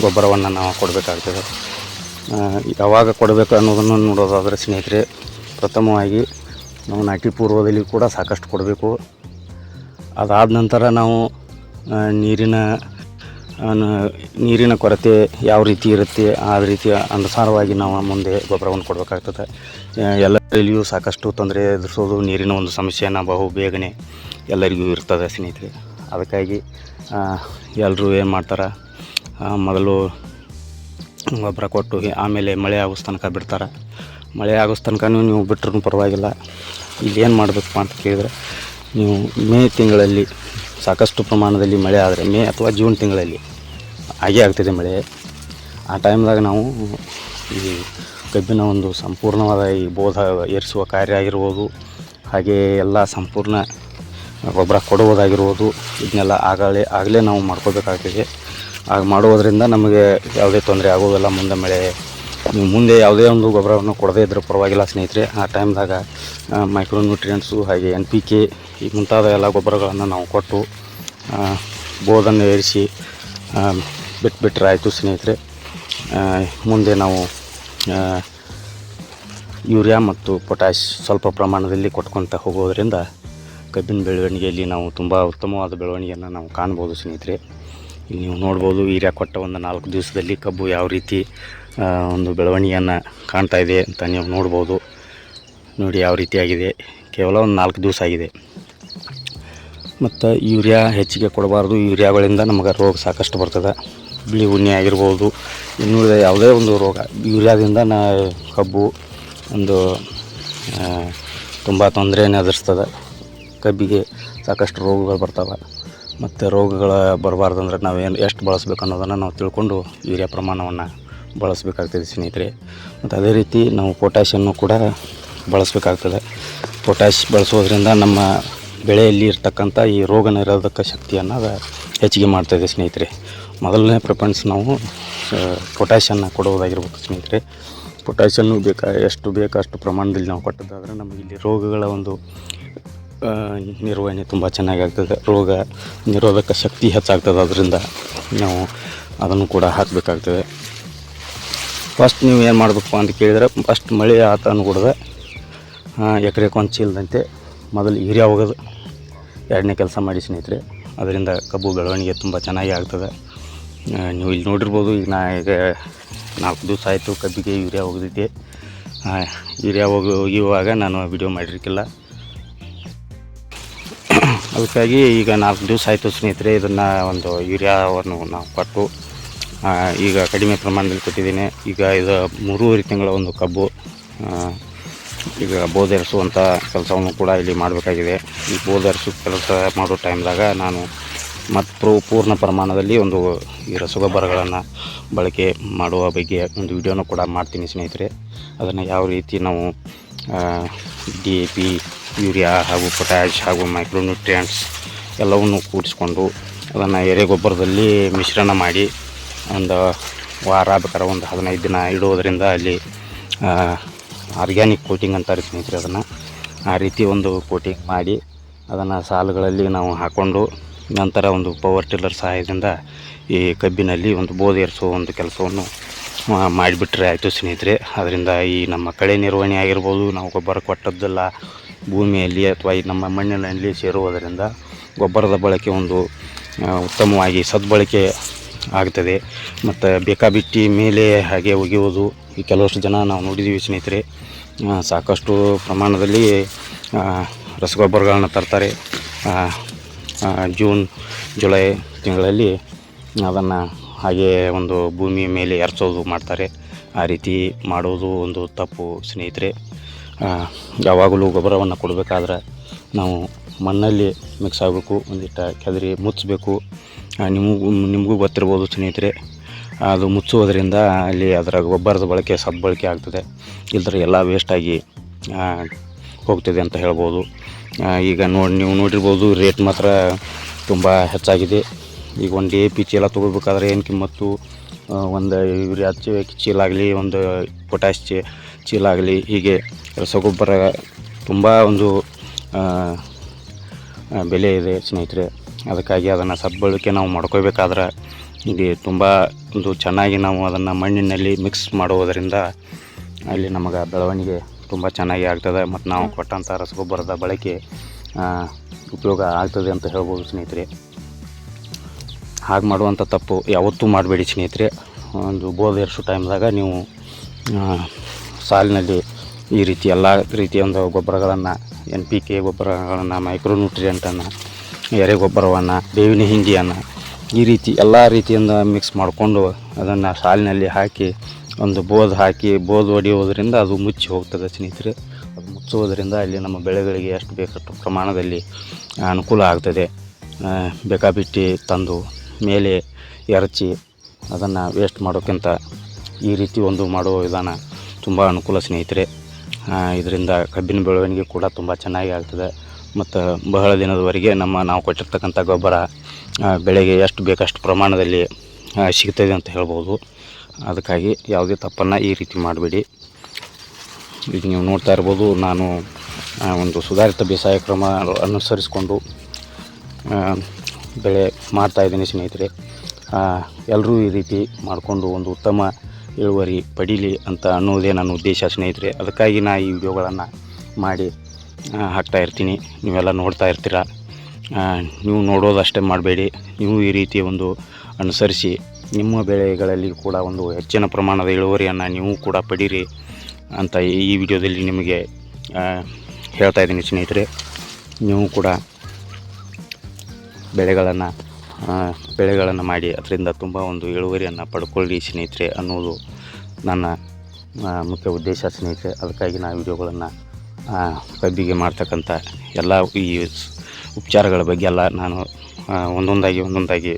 A: ಗೊಬ್ಬರವನ್ನು ನಾವು ಕೊಡಬೇಕಾಗ್ತದೆ. ಯಾವಾಗ ಕೊಡಬೇಕು ಅನ್ನೋದನ್ನು ನೋಡೋದಾದರೆ ಸ್ನೇಹಿತರೆ, ಪ್ರಥಮವಾಗಿ ನಾವು ನಾಟಿ ಪೂರ್ವದಲ್ಲಿ ಕೂಡ ಸಾಕಷ್ಟು ಕೊಡಬೇಕು. ಅದಾದ ನಂತರ ನಾವು ನೀರಿನ ನೀರಿನ ಕೊರತೆ ಯಾವ ರೀತಿ ಇರುತ್ತೆ, ಆ ರೀತಿಯ ಅನುಸಾರವಾಗಿ ನಾವು ಮುಂದೆ ಗೊಬ್ಬರವನ್ನು ಕೊಡಬೇಕಾಗ್ತದೆ. ಎಲ್ಲರಲ್ಲಿಯೂ ಸಾಕಷ್ಟು ತೊಂದರೆ ಎದುರಿಸೋದು ನೀರಿನ ಒಂದು ಸಮಸ್ಯೆಯನ್ನು ಬಹು ಬೇಗನೆ ಎಲ್ಲರಿಗೂ ಇರ್ತದೆ ಸ್ನೇಹಿತರೆ. ಅದಕ್ಕಾಗಿ ಎಲ್ಲರೂ ಏನು ಮಾಡ್ತಾರೆ ಮೊದಲು ಗೊಬ್ಬರ ಕೊಟ್ಟು ಆಮೇಲೆ ಮಳೆ ಆಗೋಸ್ ತನಕ ಬಿಡ್ತಾರೆ. ಮಳೆ ಆಗೋ ತನಕನೂ ನೀವು ಬಿಟ್ಟರೂ ಪರವಾಗಿಲ್ಲ. ಏನು ಮಾಡಬೇಕಪ್ಪ ಅಂತ ಕೇಳಿದ್ರೆ, ನೀವು ಮೇ ತಿಂಗಳಲ್ಲಿ, ಸಾಕಷ್ಟು ಪ್ರಮಾಣದಲ್ಲಿ ಮಳೆ ಆದರೆ, ಮೇ ಅಥವಾ ಜೂನ್ ತಿಂಗಳಲ್ಲಿ ಹಾಗೇ ಆಗ್ತಿದೆ ಮಳೆ. ಆ ಟೈಮ್ದಾಗ ನಾವು ಈ ಕಬ್ಬಿನ ಒಂದು ಸಂಪೂರ್ಣವಾದ ಈ ಬೋಧ ಏರಿಸುವ ಕಾರ್ಯ ಆಗಿರ್ಬೋದು ಹಾಗೆಯೇ ಎಲ್ಲ ಸಂಪೂರ್ಣ ಗೊಬ್ಬರ ಕೊಡುವುದಾಗಿರ್ಬೋದು, ಇದನ್ನೆಲ್ಲ ಆಗಲೇ ಆಗಲೇ ನಾವು ಮಾಡ್ಕೋಬೇಕಾಗ್ತದೆ. ಆಗ ಮಾಡುವುದರಿಂದ ನಮಗೆ ಯಾವುದೇ ತೊಂದರೆ ಆಗೋದಿಲ್ಲ. ಮುಂದೆ ಮಳೆ ಮುಂದೆ ಯಾವುದೇ ಒಂದು ಗೊಬ್ಬರವನ್ನು ಕೊಡದೇ ಇದ್ರೂ ಪರವಾಗಿಲ್ಲ ಸ್ನೇಹಿತರೆ. ಆ ಟೈಮ್ದಾಗ ಮೈಕ್ರೋ ನ್ಯೂಟ್ರಿಯೆಂಟ್ಸು ಹಾಗೆ ಎನ್ ಪಿ ಕೆ ಈ ಮುಂತಾದ ಎಲ್ಲ ಗೊಬ್ಬರಗಳನ್ನು ನಾವು ಕೊಟ್ಟು ಬೋಧನ್ನು ಏರಿಸಿ ಬಿಟ್ಬಿಟ್ರೆ ಆಯಿತು ಸ್ನೇಹಿತರೆ. ಮುಂದೆ ನಾವು ಯೂರಿಯಾ ಮತ್ತು ಪೊಟ್ಯಾಶ್ ಸ್ವಲ್ಪ ಪ್ರಮಾಣದಲ್ಲಿ ಕೊಟ್ಕೊತ ಹೋಗೋದರಿಂದ ಕಬ್ಬಿನ ಬೆಳವಣಿಗೆಯಲ್ಲಿ ನಾವು ತುಂಬ ಉತ್ತಮವಾದ ಬೆಳವಣಿಗೆಯನ್ನು ನಾವು ಕಾಣ್ಬೋದು ಸ್ನೇಹಿತರೆ. ಇಲ್ಲಿ ನೀವು ನೋಡ್ಬೋದು ಯೂರಿಯಾ ಕೊಟ್ಟ ಒಂದು ನಾಲ್ಕು ದಿವಸದಲ್ಲಿ ಕಬ್ಬು ಯಾವ ರೀತಿ ಒಂದು ಬೆಳವಣಿಗೆಯನ್ನು ಕಾಣ್ತಾ ಇದೆ ಅಂತ ನೀವು ನೋಡ್ಬೋದು. ನೋಡಿ ಯಾವ ರೀತಿಯಾಗಿದೆ ಕೇವಲ ಒಂದು ನಾಲ್ಕು ದಿವಸ ಆಗಿದೆ. ಮತ್ತು ಯೂರಿಯಾ ಹೆಚ್ಚಿಗೆ ಕೊಡಬಾರ್ದು. ಯೂರಿಯಾಗಳಿಂದ ನಮಗೆ ರೋಗ ಸಾಕಷ್ಟು ಬರ್ತದೆ. ಬಿಳಿ ಉಣ್ಣೆ ಆಗಿರ್ಬೋದು, ಇನ್ನುಳಿದ ಯಾವುದೇ ಒಂದು ರೋಗ. ಯೂರಿಯಾದಿಂದ ನಾ ಕಬ್ಬು ಒಂದು ತುಂಬ ತೊಂದರೆಯನ್ನು ಎದುರಿಸ್ತದೆ. ಕಬ್ಬಿಗೆ ಸಾಕಷ್ಟು ರೋಗಗಳು ಬರ್ತಾವೆ. ಮತ್ತು ರೋಗಗಳ ಬರಬಾರ್ದಂದ್ರೆ ನಾವೇನು ಎಷ್ಟು ಬಳಸ್ಬೇಕು ಅನ್ನೋದನ್ನು ನಾವು ತಿಳ್ಕೊಂಡು ಯೂರಿಯಾ ಪ್ರಮಾಣವನ್ನು ಬಳಸಬೇಕಾಗ್ತದೆ ಸ್ನೇಹಿತರೆ. ಮತ್ತು ಅದೇ ರೀತಿ ನಾವು ಪೊಟ್ಯಾಷನ್ನು ಕೂಡ ಬಳಸಬೇಕಾಗ್ತದೆ. ಪೊಟ್ಯಾಷ್ ಬಳಸೋದ್ರಿಂದ ನಮ್ಮ ಬೆಳೆಯಲ್ಲಿ ಇರ್ತಕ್ಕಂಥ ಈ ರೋಗ ನಿರೋಧಕ ಶಕ್ತಿಯನ್ನು ಅದು ಹೆಚ್ಚಿಗೆ ಮಾಡ್ತಾಯಿದೆ ಸ್ನೇಹಿತರೆ. ಮೊದಲನೇ ಪ್ರಿಫರೆನ್ಸ್ ನಾವು ಪೊಟ್ಯಾಷನ್ನು ಕೊಡೋದಾಗಿರ್ಬೇಕು ಸ್ನೇಹಿತರೆ. ಪೊಟ್ಯಾಷನ್ನು ಬೇಕಾ, ಎಷ್ಟು ಬೇಕೋ ಅಷ್ಟು ಪ್ರಮಾಣದಲ್ಲಿ ನಾವು ಕೊಟ್ಟದ್ದಾದರೆ ನಮಗೆ ಇಲ್ಲಿ ರೋಗಗಳ ಒಂದು ನಿರ್ವಹಣೆ ತುಂಬ ಚೆನ್ನಾಗಿ ಆಗ್ತದೆ ರೋಗ ನಿರೋಧಕ ಶಕ್ತಿ ಹೆಚ್ಚಾಗ್ತದೆ ಅದರಿಂದ ನಾವು ಅದನ್ನು ಕೂಡ ಹಾಕಬೇಕಾಗ್ತದೆ. ಫಸ್ಟ್ ನೀವು ಏನು ಮಾಡಬೇಕು ಅಂತ ಕೇಳಿದರೆ ಫಸ್ಟ್ ಮಳೆ ಆತ ಅನ್ಕೂಡ್ದೆ ಎಕರೆಗೆ ಒಂದು ಚೀಲದಂತೆ ಮೊದಲು ಯೂರಿಯಾ ಹೋಗೋದು ಎರಡನೇ ಕೆಲಸ ಮಾಡಿ ಸ್ನೇಹಿತರೆ. ಅದರಿಂದ ಕಬ್ಬು ಬೆಳವಣಿಗೆ ತುಂಬ ಚೆನ್ನಾಗಿ ಆಗ್ತದೆ. ನೀವು ಇಲ್ಲಿ ನೋಡಿರ್ಬೋದು, ಈಗ ನಾ ಈಗ ನಾಲ್ಕು ದಿವಸ ಆಯಿತು ಕಬ್ಬಿಗೆ ಯೂರಿಯಾ ಹೋಗಿದ್ದೆ ಯೂರಿಯಾ ಹೋಗಿ ಹೋಗಿರುವಾಗ ನಾನು ವಿಡಿಯೋ ಮಾಡಿರ್ಕಿಲ್ಲ ಅದಕ್ಕಾಗಿ ಈಗ ನಾಲ್ಕು ದಿವಸ ಆಯಿತು ಸ್ನೇಹಿತರೆ, ಇದನ್ನು ಒಂದು ಯೂರಿಯಾವನ್ನು ನಾವು ಕೊಟ್ಟು ಈಗ ಕಡಿಮೆ ಪ್ರಮಾಣದಲ್ಲಿ ಕೊಟ್ಟಿದ್ದೀನಿ. ಈಗ ಇದು ಮೂರುವರೆ ತಿಂಗಳ ಒಂದು ಕಬ್ಬು ಈಗ ಬೋಧರಿಸುವಂಥ ಕೆಲಸವನ್ನು ಕೂಡ ಇಲ್ಲಿ ಮಾಡಬೇಕಾಗಿದೆ. ಈ ಬೋಧರಿಸು ಕೆಲಸ ಮಾಡೋ ಟೈಮ್ದಾಗ ನಾನು ಮತ್ತು ಪೂರ್ಣ ಪ್ರಮಾಣದಲ್ಲಿ ಒಂದು ಈ ರಸಗೊಬ್ಬರಗಳನ್ನು ಬಳಕೆ ಮಾಡುವ ಬಗ್ಗೆ ಒಂದು ವಿಡಿಯೋನ ಕೂಡ ಮಾಡ್ತೀನಿ ಸ್ನೇಹಿತರೆ. ಅದನ್ನು ಯಾವ ರೀತಿ ನಾವು ಡಿ ಎ ಪಿ ಯೂರಿಯಾ ಹಾಗೂ ಪೊಟ್ಯಾಶ್ ಹಾಗೂ ಮೈಕ್ರೋನ್ಯೂಟ್ರಿಯೆಂಟ್ಸ್ ಎಲ್ಲವನ್ನು ಕೂಡಿಸ್ಕೊಂಡು ಅದನ್ನು ಎರೆಗೊಬ್ಬರದಲ್ಲಿ ಮಿಶ್ರಣ ಮಾಡಿ ಒಂದು ವಾರ ಬೇಕಾದ್ರೆ ಒಂದು ಹದಿನೈದು ದಿನ ಇಡುವುದರಿಂದ ಅಲ್ಲಿ ಆರ್ಗ್ಯಾನಿಕ್ ಕೋಟಿಂಗ್ ಅಂತಾರೆ ಸ್ನೇಹಿತರೆ ಅದನ್ನು. ಆ ರೀತಿ ಒಂದು ಕೋಟಿಂಗ್ ಮಾಡಿ ಅದನ್ನು ಸಾಲುಗಳಲ್ಲಿ ನಾವು ಹಾಕ್ಕೊಂಡು ನಂತರ ಒಂದು ಪವರ್ ಟಿಲ್ಲರ್ ಸಹಾಯದಿಂದ ಈ ಕಬ್ಬಿನಲ್ಲಿ ಒಂದು ಬೋಧೆ ಏರಿಸುವ ಒಂದು ಕೆಲಸವನ್ನು ಮಾಡಿಬಿಟ್ರೆ ಆಯಿತು ಸ್ನೇಹಿತರೆ. ಅದರಿಂದ ಈ ನಮ್ಮ ಕಳೆ ನಿರ್ವಹಣೆ ಆಗಿರ್ಬೋದು, ನಾವು ಗೊಬ್ಬರ ಕೊಟ್ಟದ್ದೆಲ್ಲ ಭೂಮಿಯಲ್ಲಿ ಅಥವಾ ಈ ನಮ್ಮ ಮಣ್ಣಿನಲ್ಲಿ ಸೇರುವುದರಿಂದ ಗೊಬ್ಬರದ ಬಳಕೆ ಒಂದು ಉತ್ತಮವಾಗಿ ಸದ್ಬಳಕೆ ಆಗ್ತದೆ. ಮತ್ತು ಬೇಕಾಬಿಟ್ಟಿ ಮೇಲೆ ಹಾಗೆ ಒಗೆಯುವುದು ಈ ಕೆಲವಷ್ಟು ಜನ ನಾವು ನೋಡಿದ್ದೀವಿ ಸ್ನೇಹಿತರೆ. ಸಾಕಷ್ಟು ಪ್ರಮಾಣದಲ್ಲಿ ರಸಗೊಬ್ಬರಗಳನ್ನು ತರ್ತಾರೆ. ಜೂನ್, ಜುಲೈ ತಿಂಗಳಲ್ಲಿ ಅದನ್ನು ಹಾಗೆ ಒಂದು ಭೂಮಿ ಮೇಲೆ ಎರಚೋದು ಮಾಡ್ತಾರೆ. ಆ ರೀತಿ ಮಾಡೋದು ಒಂದು ತಪ್ಪು ಸ್ನೇಹಿತರೆ. ಯಾವಾಗಲೂ ಗೊಬ್ಬರವನ್ನು ಕೊಡಬೇಕಾದ್ರೆ ನಾವು ಮಣ್ಣಲ್ಲಿ ಮಿಕ್ಸ್ ಆಗಬೇಕು ಒಂದಿಷ್ಟು ಕೆದರಿ ಮುಚ್ಚಬೇಕು ನಿಮಗೂ ನಿಮಗೂ ಗೊತ್ತಿರ್ಬೋದು ಸ್ನೇಹಿತರೆ. ಅದು ಮುಚ್ಚುವುದರಿಂದ ಅಲ್ಲಿ ಅದರ ಗೊಬ್ಬರದ ಬಳಕೆ ಸದ್ಬಳಕೆ ಆಗ್ತದೆ. ಇಲ್ದ್ರೆ ಎಲ್ಲ ವೇಸ್ಟಾಗಿ ಹೋಗ್ತದೆ ಅಂತ ಹೇಳ್ಬೋದು. ಈಗ ನೋಡಿ, ನೀವು ನೋಡಿರ್ಬೋದು ರೇಟ್ ಮಾತ್ರ ತುಂಬ ಹೆಚ್ಚಾಗಿದೆ. ಈಗ ಒಂದು ಎ ಪಿ ಚೀಲ ತೊಗೋಬೇಕಾದ್ರೆ ಏನು ಕಿಮ್ಮತ್ತು? ಒಂದು ಚೀಲ ಆಗಲಿ, ಒಂದು ಪೊಟ್ಯಾಶ್ ಚೀಲಾಗಲಿ ಹೀಗೆ ರಸಗೊಬ್ಬರ ತುಂಬ ಒಂದು ಬೆಲೆ ಇದೆ ಸ್ನೇಹಿತರೆ. ಅದಕ್ಕಾಗಿ ಅದನ್ನು ಸದ್ಬಳಕೆ ನಾವು ಮಾಡ್ಕೋಬೇಕಾದ್ರೆ ಇಲ್ಲಿ ತುಂಬ ಒಂದು ಚೆನ್ನಾಗಿ ನಾವು ಅದನ್ನು ಮಣ್ಣಿನಲ್ಲಿ ಮಿಕ್ಸ್ ಮಾಡುವುದರಿಂದ ಅಲ್ಲಿ ನಮಗೆ ಬೆಳವಣಿಗೆ ತುಂಬ ಚೆನ್ನಾಗಿ ಆಗ್ತದೆ ಮತ್ತು ನಾವು ಕೊಟ್ಟಂಥ ರಸಗೊಬ್ಬರದ ಬಳಕೆ ಉಪಯೋಗ ಆಗ್ತದೆ ಅಂತ ಹೇಳ್ಬೋದು ಸ್ನೇಹಿತರೆ. ಹಾಗೆ ಮಾಡುವಂಥ ತಪ್ಪು ಯಾವತ್ತೂ ಮಾಡಬೇಡಿ ಸ್ನೇಹಿತರೆ. ಒಂದು ಬೋಧ ಏರಿಸೋ ಟೈಮ್ದಾಗ ನೀವು ಸಾಲಿನಲ್ಲಿ ಈ ರೀತಿ ಎಲ್ಲ ರೀತಿಯ ಒಂದು ಗೊಬ್ಬರಗಳನ್ನು, ಎನ್ ಪಿ ಕೆ ಗೊಬ್ಬರಗಳನ್ನು ಮೈಕ್ರೋನ್ಯೂಟ್ರಿಯೆಂಟನ್ನು ಎರೆ ಗೊಬ್ಬರವನ್ನು, ಬೇವಿನ ಹಿಂಡಿಯನ್ನು ಈ ರೀತಿ ಎಲ್ಲ ರೀತಿಯಿಂದ ಮಿಕ್ಸ್ ಮಾಡಿಕೊಂಡು ಅದನ್ನು ಸಾಲಿನಲ್ಲಿ ಹಾಕಿ ಒಂದು ಬೋದ್ ಹಾಕಿ, ಬೋದ್ ಹೊಡೆಯುವುದರಿಂದ ಅದು ಮುಚ್ಚಿ ಹೋಗ್ತದೆ ಸ್ನೇಹಿತರೆ. ಅದು ಮುಚ್ಚುವುದರಿಂದ ಅಲ್ಲಿ ನಮ್ಮ ಬೆಳೆಗಳಿಗೆ ಎಷ್ಟು ಬೇಕಷ್ಟು ಪ್ರಮಾಣದಲ್ಲಿ ಅನುಕೂಲ ಆಗ್ತದೆ. ಬೇಕಾಬಿಟ್ಟಿ ತಂದು ಮೇಲೆ ಎರಚಿ ಅದನ್ನು ವೇಸ್ಟ್ ಮಾಡೋಕ್ಕಿಂತ ಈ ರೀತಿ ಒಂದು ಮಾಡುವ ವಿಧಾನ ತುಂಬ ಅನುಕೂಲ ಸ್ನೇಹಿತರೆ. ಇದರಿಂದ ಕಬ್ಬಿನ ಬೆಳವಣಿಗೆ ಕೂಡ ತುಂಬ ಚೆನ್ನಾಗಿ ಆಗ್ತದೆ. ಮತ್ತು ಬಹಳ ದಿನದವರೆಗೆ ನಮ್ಮ ನಾವು ಕೊಟ್ಟಿರ್ತಕ್ಕಂಥ ಗೊಬ್ಬರ ಬೆಳೆಗೆ ಎಷ್ಟು ಬೇಕಷ್ಟು ಪ್ರಮಾಣದಲ್ಲಿ ಸಿಗ್ತದೆ ಅಂತ ಹೇಳ್ಬೋದು. ಅದಕ್ಕಾಗಿ ಯಾವುದೇ ತಪ್ಪನ್ನು ಈ ರೀತಿ ಮಾಡಬೇಡಿ. ಈಗ ನೀವು ನೋಡ್ತಾ ಇರ್ಬೋದು, ನಾನು ಒಂದು ಸುಧಾರಿತ ಬೇಸಾಯ ಕ್ರಮ ಅನುಸರಿಸಿಕೊಂಡು ಬೆಳೆ ಮಾಡ್ತಾಯಿದ್ದೀನಿ ಸ್ನೇಹಿತರೆ. ಎಲ್ಲರೂ ಈ ರೀತಿ ಮಾಡಿಕೊಂಡು ಒಂದು ಉತ್ತಮ ಇಳುವರಿ ಪಡೀಲಿ ಅಂತ ಅನ್ನೋದೇ ನನ್ನ ಉದ್ದೇಶ ಸ್ನೇಹಿತರೆ. ಅದಕ್ಕಾಗಿ ನಾ ಈ ವಿಡಿಯೋಗಳನ್ನು ಮಾಡಿ ಹಾಕ್ತಾ ಇರ್ತೀನಿ. ನೀವೆಲ್ಲ ನೋಡ್ತಾ ಇರ್ತೀರ? ನೀವು ನೋಡೋದಷ್ಟೇ ಮಾಡಬೇಡಿ. ನೀವು ಈ ರೀತಿ ಒಂದು ಅನುಸರಿಸಿ ನಿಮ್ಮ ಬೆಳೆಗಳಲ್ಲಿ ಕೂಡ ಒಂದು ಹೆಚ್ಚಿನ ಪ್ರಮಾಣದ ಇಳುವರಿಯನ್ನು ನೀವು ಕೂಡ ಪಡೀರಿ ಅಂತ ಈ ವಿಡಿಯೋದಲ್ಲಿ ನಿಮಗೆ ಹೇಳ್ತಾ ಇದ್ದೀನಿ ಸ್ನೇಹಿತರೆ. ನೀವು ಕೂಡ ಬೆಳೆಗಳನ್ನು ಬೆಳೆಗಳನ್ನು ಮಾಡಿ ಅದರಿಂದ ತುಂಬ ಒಂದು ಇಳುವರಿಯನ್ನು ಪಡ್ಕೊಳ್ಳಿ ಸ್ನೇಹಿತರೆ ಅನ್ನೋದು ನನ್ನ ಮುಖ್ಯ ಉದ್ದೇಶ ಸ್ನೇಹಿತರೆ. ಅದಕ್ಕಾಗಿ ನಾನು ವಿಡಿಯೋಗಳನ್ನು ಕಬ್ಬಿಗೆ ಮಾಡ್ತಕ್ಕಂಥ ಎಲ್ಲ ಈ ಉಪಚಾರಗಳ ಬಗ್ಗೆ ಎಲ್ಲ ನಾನು ಒಂದೊಂದಾಗಿ ಒಂದೊಂದಾಗಿ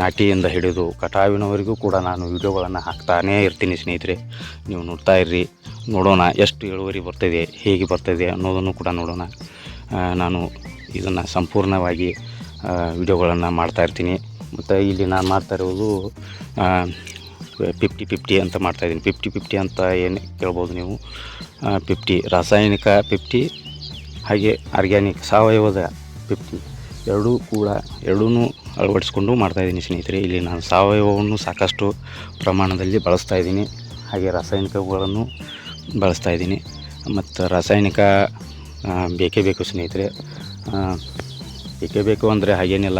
A: ನಾಟಿಯಿಂದ ಹಿಡಿದು ಕಟಾವಿನವರೆಗೂ ಕೂಡ ನಾನು ವಿಡಿಯೋಗಳನ್ನು ಹಾಕ್ತಾನೇ ಇರ್ತೀನಿ ಸ್ನೇಹಿತರೆ. ನೀವು ನೋಡ್ತಾ ಇರ್ರಿ, ನೋಡೋಣ ಎಷ್ಟು ಇಳುವರಿ ಬರ್ತದೆ, ಹೇಗೆ ಬರ್ತದೆ ಅನ್ನೋದನ್ನು ಕೂಡ ನೋಡೋಣ. ನಾನು ಇದನ್ನು ಸಂಪೂರ್ಣವಾಗಿ ವಿಡಿಯೋಗಳನ್ನು ಮಾಡ್ತಾ ಇರ್ತೀನಿ. ಮತ್ತು ಇಲ್ಲಿ ನಾನು ಮಾಡ್ತಾ ಇರೋದು ಫಿಫ್ಟಿ ಫಿಫ್ಟಿ ಅಂತ ಮಾಡ್ತಾಯಿದ್ದೀನಿ ಫಿಫ್ಟಿ ಫಿಫ್ಟಿ ಅಂತ ಏನು ಕೇಳ್ಬೋದು ನೀವು? ಫಿಫ್ಟಿ ರಾಸಾಯನಿಕ ಫಿಫ್ಟಿ ಹಾಗೆ ಆರ್ಗ್ಯಾನಿಕ್ ಸಾವಯವದ ಫಿಫ್ಟಿ ಎರಡೂ ಕೂಡ ಎರಡೂ ಅಳವಡಿಸ್ಕೊಂಡು ಮಾಡ್ತಾಯಿದ್ದೀನಿ ಸ್ನೇಹಿತರೆ. ಇಲ್ಲಿ ನಾನು ಸಾವಯವವನ್ನು ಸಾಕಷ್ಟು ಪ್ರಮಾಣದಲ್ಲಿ ಬಳಸ್ತಾ ಇದ್ದೀನಿ. ಹಾಗೆ ರಾಸಾಯನಿಕಗಳನ್ನು ಬಳಸ್ತಾ ಇದ್ದೀನಿ. ಮತ್ತು ರಾಸಾಯನಿಕ ಬೇಕೇ ಬೇಕು ಸ್ನೇಹಿತರೆ. ಆ, ಬೇಕೇ ಅಂದರೆ ಹಾಗೇನಿಲ್ಲ.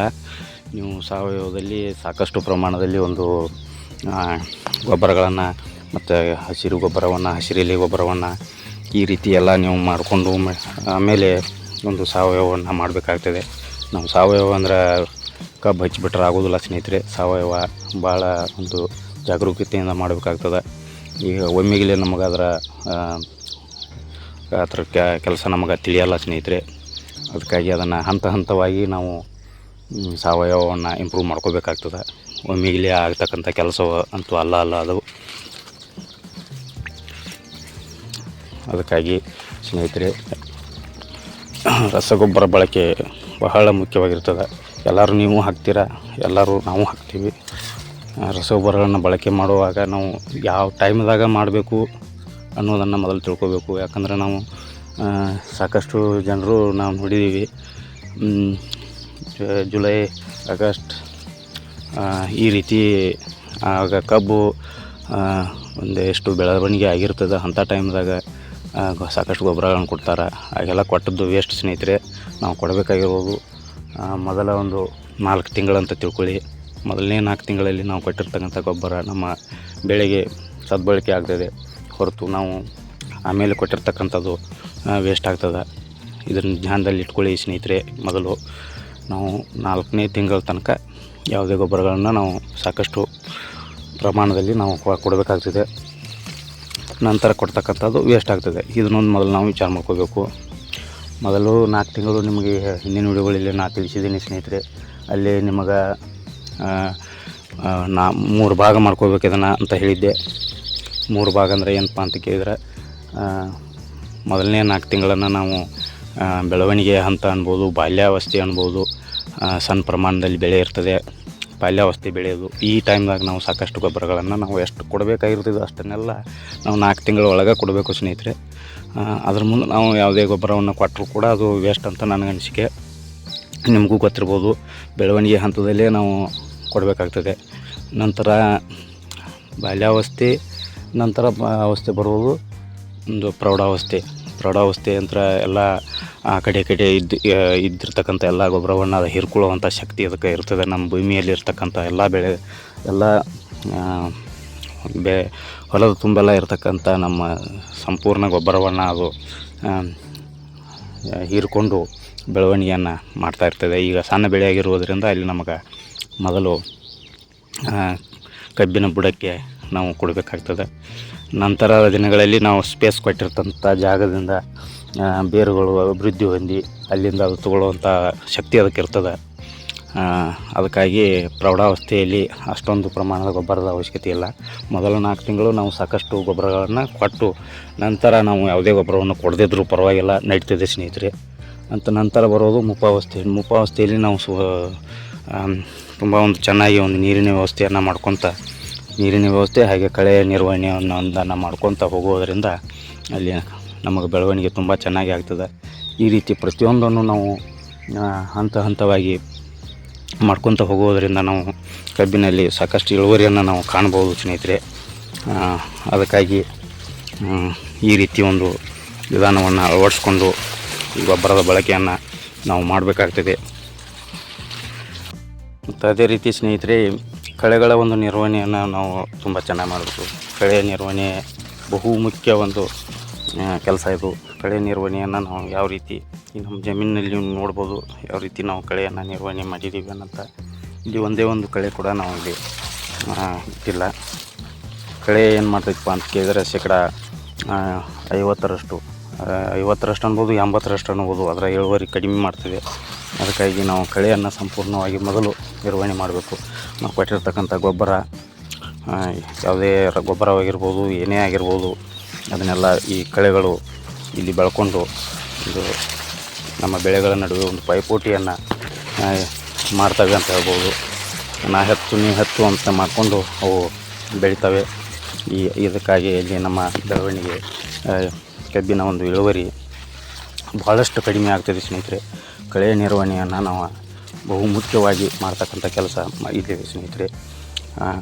A: ನೀವು ಸಾವಯವದಲ್ಲಿ ಸಾಕಷ್ಟು ಪ್ರಮಾಣದಲ್ಲಿ ಒಂದು ಗೊಬ್ಬರಗಳನ್ನು ಮತ್ತು ಹಸಿರು ಗೊಬ್ಬರವನ್ನು ಹಸಿರೆಲೆ ಗೊಬ್ಬರವನ್ನು ಈ ರೀತಿ ಎಲ್ಲ ನೀವು ಮಾಡಿಕೊಂಡು ಆಮೇಲೆ ಒಂದು ಸಾವಯವವನ್ನು ಮಾಡಬೇಕಾಗ್ತದೆ. ನಾವು ಸಾವಯವ ಅಂದ್ರೆ ಕಬ್ಬು ಹಚ್ಚಿಬಿಟ್ರೆ ಆಗೋದಿಲ್ಲ ಸ್ನೇಹಿತರೆ. ಸಾವಯವ ಭಾಳ ಒಂದು ಜಾಗರೂಕತೆಯಿಂದ ಮಾಡಬೇಕಾಗ್ತದೆ. ಈಗ ಒಮ್ಮೆಗಿಲೇ ನಮಗೆ ಅದರ ಥರ ಕೆಲಸ ನಮಗೆ ತಿಳಿಯಲ್ಲ ಸ್ನೇಹಿತರೆ. ಅದಕ್ಕಾಗಿ ಅದನ್ನು ಹಂತ ಹಂತವಾಗಿ ನಾವು ಸಾವಯವವನ್ನು ಇಂಪ್ರೂವ್ ಮಾಡ್ಕೋಬೇಕಾಗ್ತದೆ. ಒಮ್ಮೆಗಿಲೆ ಆಗ್ತಕ್ಕಂಥ ಕೆಲಸ ಅಂತೂ ಅಲ್ಲ ಅಲ್ಲ, ಅದು. ಅದಕ್ಕಾಗಿ ಸ್ನೇಹಿತರೆ, ರಸಗೊಬ್ಬರ ಬಳಕೆ ಬಹಳ ಮುಖ್ಯವಾಗಿರ್ತದೆ. ಎಲ್ಲರೂ ನೀವು ಹಾಕ್ತೀರಾ? ಎಲ್ಲರೂ ನಾವು ಹಾಕ್ತೀವಿ. ರಸಗೊಬ್ಬರಗಳನ್ನು ಬಳಕೆ ಮಾಡುವಾಗ ನಾವು ಯಾವ ಟೈಮ್ದಾಗ ಮಾಡಬೇಕು ಅನ್ನೋದನ್ನು ಮೊದಲು ತಿಳ್ಕೊಬೇಕು. ಯಾಕಂದ್ರೆ ನಾವು ಸಾಕಷ್ಟು ಜನರು ನಾವು ನೋಡಿದ್ದೀವಿ. ಜುಲೈ ಆಗಸ್ಟ್ ಈ ರೀತಿ ಆಗ ಕಬ್ಬು ಆ, ಒಂದು ಎಷ್ಟು ಬೆಳವಣಿಗೆ ಆಗಿರ್ತದೆ ಅಂಥ ಟೈಮ್ದಾಗ ಸಾಕಷ್ಟು ಗೊಬ್ಬರಗಳನ್ನು ಕೊಡ್ತಾರೆ. ಹಾಗೆಲ್ಲ ಕೊಟ್ಟದ್ದು ವೇಸ್ಟ್ ಸ್ನೇಹಿತರೆ ನಾವು ಕೊಡಬೇಕಾಗಿರೋದು ಮೊದಲ ಒಂದು ನಾಲ್ಕು ತಿಂಗಳಂತ ತಿಳ್ಕೊಳ್ಳಿ. ಮೊದಲನೇ ನಾಲ್ಕು ತಿಂಗಳಲ್ಲಿ ನಾವು ಕೊಟ್ಟಿರ್ತಕ್ಕಂಥ ಗೊಬ್ಬರ ನಮ್ಮ ಬೆಳೆಗೆ ಸದ್ಬಳಕೆ ಆಗ್ತದೆ. ಹೊರತು ನಾವು ಆಮೇಲೆ ಕೊಟ್ಟಿರ್ತಕ್ಕಂಥದ್ದು ವೇಸ್ಟ್ ಆಗ್ತದೆ. ಇದನ್ನು ಧ್ಯಾನದಲ್ಲಿ ಇಟ್ಕೊಳ್ಳಿ ಸ್ನೇಹಿತರೆ, ಮೊದಲು ನಾವು ನಾಲ್ಕನೇ ತಿಂಗಳ ತನಕ ಯಾವುದೇ ಗೊಬ್ಬರಗಳನ್ನು ನಾವು ಸಾಕಷ್ಟು ಪ್ರಮಾಣದಲ್ಲಿ ನಾವು ಕೊಡಬೇಕಾಗ್ತದೆ. ನಂತರ ಕೊಡ್ತಕ್ಕಂಥದ್ದು ವೇಸ್ಟ್ ಆಗ್ತದೆ. ಇದನ್ನೊಂದು ಮೊದಲು ನಾವು ವಿಚಾರ ಮಾಡ್ಕೋಬೇಕು. ಮೊದಲು ನಾಲ್ಕು ತಿಂಗಳು ನಿಮಗೆ ಹಿಂದಿನ ವಿಡಿಯೋಗಳಲ್ಲಿ ನಾ ತಿಳಿಸಿದ್ದೀನಿ ಸ್ನೇಹಿತರೆ. ಅಲ್ಲಿ ನಿಮಗೆ ನಾ ಮೂರು ಭಾಗ ಮಾಡ್ಕೋಬೇಕು ಇದನ್ನು ಅಂತ ಹೇಳಿದ್ದೆ. ಮೂರು ಭಾಗ ಅಂದರೆ ಏನಪ್ಪ ಅಂತ ಕೇಳಿದ್ರೆ ಮೊದಲನೇ ನಾಲ್ಕು ತಿಂಗಳನ್ನು ನಾವು ಬೆಳವಣಿಗೆ ಹಂತ ಅನ್ಬೋದು, ಬಾಲ್ಯಾವಸ್ಥೆ ಅನ್ಬೋದು ಸಣ್ಣ ಪ್ರಮಾಣದಲ್ಲಿ ಬೆಳೆ ಇರ್ತದೆ, ಬಾಲ್ಯಾವಸ್ಥೆ ಬೆಳೆಯೋದು, ಈ ಟೈಮ್ದಾಗ ನಾವು ಸಾಕಷ್ಟು ಗೊಬ್ಬರಗಳನ್ನು ನಾವು ಎಷ್ಟು ಕೊಡಬೇಕಾಗಿರ್ತದೆ ಅಷ್ಟನ್ನೆಲ್ಲ ನಾವು ನಾಲ್ಕು ತಿಂಗಳ ಒಳಗೆ ಕೊಡಬೇಕು ಸ್ನೇಹಿತರೆ. ಅದ್ರ ಮುಂದೆ ನಾವು ಯಾವುದೇ ಗೊಬ್ಬರವನ್ನು ಕೊಟ್ಟರು ಕೂಡ ಅದು ವೇಸ್ಟ್ ಅಂತ ನನಗೆ ಅನಿಸಿಕೆ. ನಿಮಗೂ ಗೊತ್ತಿರ್ಬೋದು, ಬೆಳವಣಿಗೆ ಹಂತದಲ್ಲೇ ನಾವು ಕೊಡಬೇಕಾಗ್ತದೆ. ನಂತರ ಬಾಲ್ಯಾವಸ್ಥೆ, ನಂತರ ಅವಸ್ಥೆ ಬರುವುದು ಒಂದು ಪ್ರೌಢಾವಸ್ಥೆ. ಪ್ರೌಢಾವಸ್ಥೆ ಅಂತ ಎಲ್ಲ ಆ ಕಡೆ ಕಡೆ ಇದ್ದು ಇದ್ದಿರ್ತಕ್ಕಂಥ ಎಲ್ಲ ಗೊಬ್ಬರವನ್ನು ಅದು ಹೀರ್ಕೊಳ್ಳುವಂಥ ಶಕ್ತಿ ಅದಕ್ಕೆ ಇರ್ತದೆ. ನಮ್ಮ ಭೂಮಿಯಲ್ಲಿ ಇರ್ತಕ್ಕಂಥ ಎಲ್ಲ ಬೆಳೆ, ಎಲ್ಲ ಬೆ, ಹೊಲದ ತುಂಬೆಲ್ಲ ಇರತಕ್ಕಂಥ ನಮ್ಮ ಸಂಪೂರ್ಣ ಗೊಬ್ಬರವನ್ನು ಅದು ಹೀರಿಕೊಂಡು ಹೀರ್ಕೊಂಡು ಬೆಳವಣಿಗೆಯನ್ನು ಮಾಡ್ತಾ ಇರ್ತದೆ. ಈಗ ಸಣ್ಣ ಬೆಳೆಯಾಗಿರುವುದರಿಂದ ಅಲ್ಲಿ ನಮಗೆ ಮೊದಲು ಕಬ್ಬಿನ ಬುಡಕ್ಕೆ ನಾವು ಕೊಡಬೇಕಾಗ್ತದೆ. ನಂತರದ ದಿನಗಳಲ್ಲಿ ನಾವು ಸ್ಪೇಸ್ ಕೊಟ್ಟಿರ್ತಂಥ ಜಾಗದಿಂದ ಬೇರುಗಳು ಅಭಿವೃದ್ಧಿ ಹೊಂದಿ ಅಲ್ಲಿಂದ ಅದು ತಗೊಳ್ಳುವಂಥ ಶಕ್ತಿ ಅದಕ್ಕೆ ಇರ್ತದೆ. ಅದಕ್ಕಾಗಿ ಪ್ರೌಢಾವಸ್ಥೆಯಲ್ಲಿ ಅಷ್ಟೊಂದು ಪ್ರಮಾಣದ ಗೊಬ್ಬರದ ಅವಶ್ಯಕತೆ ಇಲ್ಲ. ಮೊದಲ ನಾಲ್ಕು ತಿಂಗಳು ನಾವು ಸಾಕಷ್ಟು ಗೊಬ್ಬರಗಳನ್ನು ಕೊಟ್ಟು, ನಂತರ ನಾವು ಯಾವುದೇ ಗೊಬ್ಬರವನ್ನು ಕೊಡದಿದ್ರೂ ಪರವಾಗಿಲ್ಲ, ನಡೀತದೆ ಸ್ನೇಹಿತರೆ. ಅಂತ ನಂತರ ಬರೋದು ಮುಪಾವಸ್ಥೆ ಮುಪಾವಸ್ಥೆಯಲ್ಲಿ ನಾವು ಸು ತುಂಬ ಒಂದು ಚೆನ್ನಾಗಿ ಒಂದು ನೀರಿನ ವ್ಯವಸ್ಥೆಯನ್ನು ಮಾಡ್ಕೊತ ನೀರಿನ ವ್ಯವಸ್ಥೆ ಹಾಗೆ ಕಳೆ ನಿರ್ವಹಣೆಯನ್ನು ಮಾಡ್ಕೊತ ಹೋಗೋದರಿಂದ ಅಲ್ಲಿ ನಮಗೆ ಬೆಳವಣಿಗೆ ತುಂಬ ಚೆನ್ನಾಗಿ ಆಗ್ತದೆ. ಈ ರೀತಿ ಪ್ರತಿಯೊಂದನ್ನು ನಾವು ಹಂತ ಹಂತವಾಗಿ ಮಾಡ್ಕೊತ ಹೋಗೋದರಿಂದ ನಾವು ಕಬ್ಬಿನಲ್ಲಿ ಸಾಕಷ್ಟು ಇಳುವರಿಯನ್ನು ನಾವು ಕಾಣ್ಬೋದು ಸ್ನೇಹಿತರೆ. ಅದಕ್ಕಾಗಿ ಈ ರೀತಿ ಒಂದು ವಿಧಾನವನ್ನು ಅಳವಡಿಸ್ಕೊಂಡು ಗೊಬ್ಬರದ ಬಳಕೆಯನ್ನು ನಾವು ಮಾಡಬೇಕಾಗ್ತದೆ. ಮತ್ತು ಅದೇ ರೀತಿ ಸ್ನೇಹಿತರೆ ಕಳೆಗಳ ಒಂದು ನಿರ್ವಹಣೆಯನ್ನು ನಾವು ತುಂಬ ಚೆನ್ನಾಗಿ ಮಾಡಬೇಕು. ಕಳೆ ನಿರ್ವಹಣೆ ಬಹು ಮುಖ್ಯ ಒಂದು ಕೆಲಸ ಇದು. ಕಳೆ ನಿರ್ವಹಣೆಯನ್ನು ನಾವು ಯಾವ ರೀತಿ ನಮ್ಮ ಜಮೀನಿನಲ್ಲಿ ನೋಡ್ಬೋದು, ಯಾವ ರೀತಿ ನಾವು ಕಳೆಯನ್ನು ನಿರ್ವಹಣೆ ಮಾಡಿದ್ದೀವಿ ಅನ್ನೋಂಥ ಇಲ್ಲಿ ಒಂದೇ ಒಂದು ಕಳೆ ಕೂಡ ನಾವು ಇಲ್ಲಿ ಇಟ್ಟಿಲ್ಲ. ಕಳೆ ಏನು ಮಾಡ್ತೈತಪ್ಪ ಅಂತ ಕೇಳಿದ್ರೆ ಶೇಕಡ ಐವತ್ತರಷ್ಟು. ಐವತ್ತರಷ್ಟು ಅನ್ಬೋದು ಎಂಬತ್ತರಷ್ಟು ಅನ್ಬೋದು. ಅದರ ಇಳುವರಿ ಕಡಿಮೆ ಮಾಡ್ತೀವಿ. ಅದಕ್ಕಾಗಿ ನಾವು ಕಳೆಯನ್ನು ಸಂಪೂರ್ಣವಾಗಿ ಮೊದಲು ನಿರ್ವಹಣೆ ಮಾಡಬೇಕು. ನಾವು ಕೊಟ್ಟಿರ್ತಕ್ಕಂಥ ಗೊಬ್ಬರ ಯಾವುದೇ ಗೊಬ್ಬರವಾಗಿರ್ಬೋದು ಏನೇ ಆಗಿರ್ಬೋದು, ಅದನ್ನೆಲ್ಲ ಈ ಕಳೆಗಳು ಇಲ್ಲಿ ಬೆಳ್ಕೊಂಡು ಇದು ನಮ್ಮ ಬೆಳೆಗಳ ನಡುವೆ ಒಂದು ಪೈಪೋಟಿಯನ್ನು ಮಾಡ್ತವೆ ಅಂತ ಹೇಳ್ಬೋದು. ನಾ ಹೆಚ್ಚು ನೀ ಹೆಚ್ಚು ಅಂತ ಮಾಡಿಕೊಂಡು ಅವು ಬೆಳಿತವೆ. ಈ, ಇದಕ್ಕಾಗಿ ಇಲ್ಲಿ ನಮ್ಮ ಬೆಳವಣಿಗೆ ಕಬ್ಬಿನ ಒಂದು ಇಳುವರಿ ಭಾಳಷ್ಟು ಕಡಿಮೆ ಆಗ್ತದೆ ಸ್ನೇಹಿತರೆ. ಕಳೆ ನಿರ್ವಹಣೆಯನ್ನು ನಾವು ಬಹು ಮುಖ್ಯವಾಗಿ ಮಾಡ್ತಕ್ಕಂಥ ಕೆಲಸ ಇದ್ದೇವೆ ಸ್ನೇಹಿತರೆ.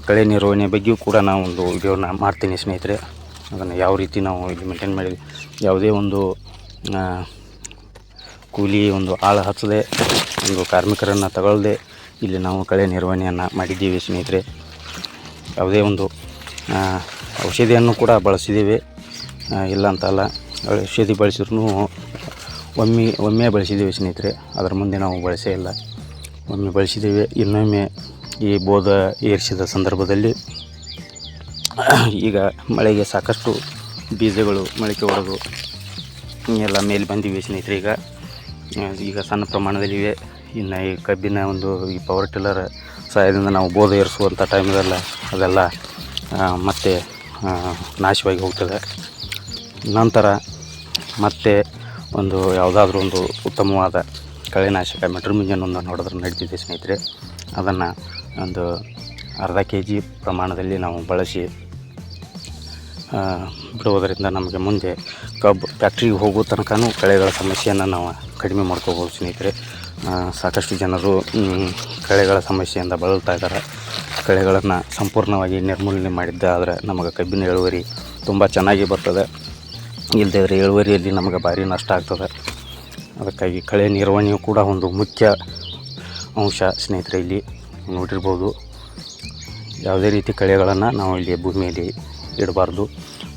A: ಕಳೆ ನಿರ್ವಹಣೆ ಬಗ್ಗೆಯೂ ಕೂಡ ನಾವು ಒಂದು ವಿಡಿಯೋನ ಮಾಡ್ತೀನಿ ಸ್ನೇಹಿತರೆ. ಅದನ್ನು ಯಾವ ರೀತಿ ನಾವು ಇಲ್ಲಿ ಮೇಂಟೈನ್ ಮಾಡಿ, ಯಾವುದೇ ಒಂದು ಕೂಲಿ ಒಂದು ಆಳು ಹಚ್ಚದೆ, ಒಂದು ಕಾರ್ಮಿಕರನ್ನು ತಗೊಳ್ಳದೆ ಇಲ್ಲಿ ನಾವು ಕಳೆ ನಿರ್ವಹಣೆಯನ್ನು ಮಾಡಿದ್ದೀವಿ ಸ್ನೇಹಿತರೆ. ಯಾವುದೇ ಒಂದು ಔಷಧಿಯನ್ನು ಕೂಡ ಬಳಸಿದ್ದೀವಿ. ಇಲ್ಲ ಅಂತಲ್ಲ. ಔಷಧಿ ಬಳಸಿದ್ರು ಒಮ್ಮೆ ಒಮ್ಮೆ ಬಳಸಿದ್ದೀವಿ ಸ್ನೇಹಿತರೆ. ಅದರ ಮುಂದೆ ನಾವು ಬಳಸೇ ಇಲ್ಲ. ಒಮ್ಮೆ ಬಳಸಿದ್ದೀವಿ, ಇನ್ನೊಮ್ಮೆ ಈ ಬೋಧ ಏರಿಸಿದ ಸಂದರ್ಭದಲ್ಲಿ ಈಗ ಮಳೆಗೆ ಸಾಕಷ್ಟು ಬೀಜಗಳು ಮೊಳಕೆ ಹೊಡೆದು ಎಲ್ಲ ಮೇಲೆ ಬಂದಿವೆ ಸ್ನೇಹಿತರೆ ಈಗ. ಈಗ ಸಣ್ಣ ಪ್ರಮಾಣದಲ್ಲಿವೆ. ಇನ್ನು ಈ ಕಬ್ಬಿನ ಒಂದು ಈ ಪವರ್ ಟಿಲ್ಲರ್ ಸಹಾಯದಿಂದ ನಾವು ಬೋಧ ಏರಿಸುವಂಥ ಟೈಮ್ದೆಲ್ಲ ಅದೆಲ್ಲ ಮತ್ತೆ ನಾಶವಾಗಿ ಹೋಗ್ತದೆ. ನಂತರ ಮತ್ತೆ ಒಂದು ಯಾವುದಾದ್ರೂ ಒಂದು ಉತ್ತಮವಾದ ಕಳೆನಾಶಕ ಮೆಟ್ರೋಮಿಂಜನ್ ಒಂದು ಹೊಡೆದ್ರೆ ನಡೀತಿದೆ ಸ್ನೇಹಿತರೆ. ಅದನ್ನು ಒಂದು ಅರ್ಧ ಕೆ ಜಿ ಪ್ರಮಾಣದಲ್ಲಿ ನಾವು ಬಳಸಿ ಬಿಡುವುದರಿಂದ ನಮಗೆ ಮುಂದೆ ಕಬ್ಬು ಫ್ಯಾಕ್ಟ್ರಿಗೆ ಹೋಗೋ ತನಕನೂ ಕಳೆಗಳ ಸಮಸ್ಯೆಯನ್ನು ನಾವು ಕಡಿಮೆ ಮಾಡ್ಕೋಬೋದು ಸ್ನೇಹಿತರೆ. ಸಾಕಷ್ಟು ಜನರು ಕಳೆಗಳ ಸಮಸ್ಯೆಯಿಂದ ಬಳಲ್ತಾ ಇದ್ದಾರೆ. ಕಳೆಗಳನ್ನು ಸಂಪೂರ್ಣವಾಗಿ ನಿರ್ಮೂಲನೆ ಮಾಡಿದ್ದಾದರೆ ನಮಗೆ ಕಬ್ಬಿನ ಇಳುವರಿ ತುಂಬ ಚೆನ್ನಾಗಿ ಬರ್ತದೆ. ಇಲ್ಲದೇ ಇದ್ರೆ ಇಳುವರಿಯಲ್ಲಿ ನಮಗೆ ಭಾರಿ ನಷ್ಟ ಆಗ್ತದೆ. ಅದಕ್ಕಾಗಿ ಕಳೆ ನಿರ್ವಹಣೆಯು ಕೂಡ ಒಂದು ಮುಖ್ಯ ಅಂಶ. ಸ್ನೇಹಿತರೆ, ಇಲ್ಲಿ ನೋಡಿರ್ಬೋದು ಯಾವುದೇ ರೀತಿ ಕಳೆಗಳನ್ನು ನಾವು ಇಲ್ಲಿ ಭೂಮಿಯಲ್ಲಿ ಇಡಬಾರ್ದು.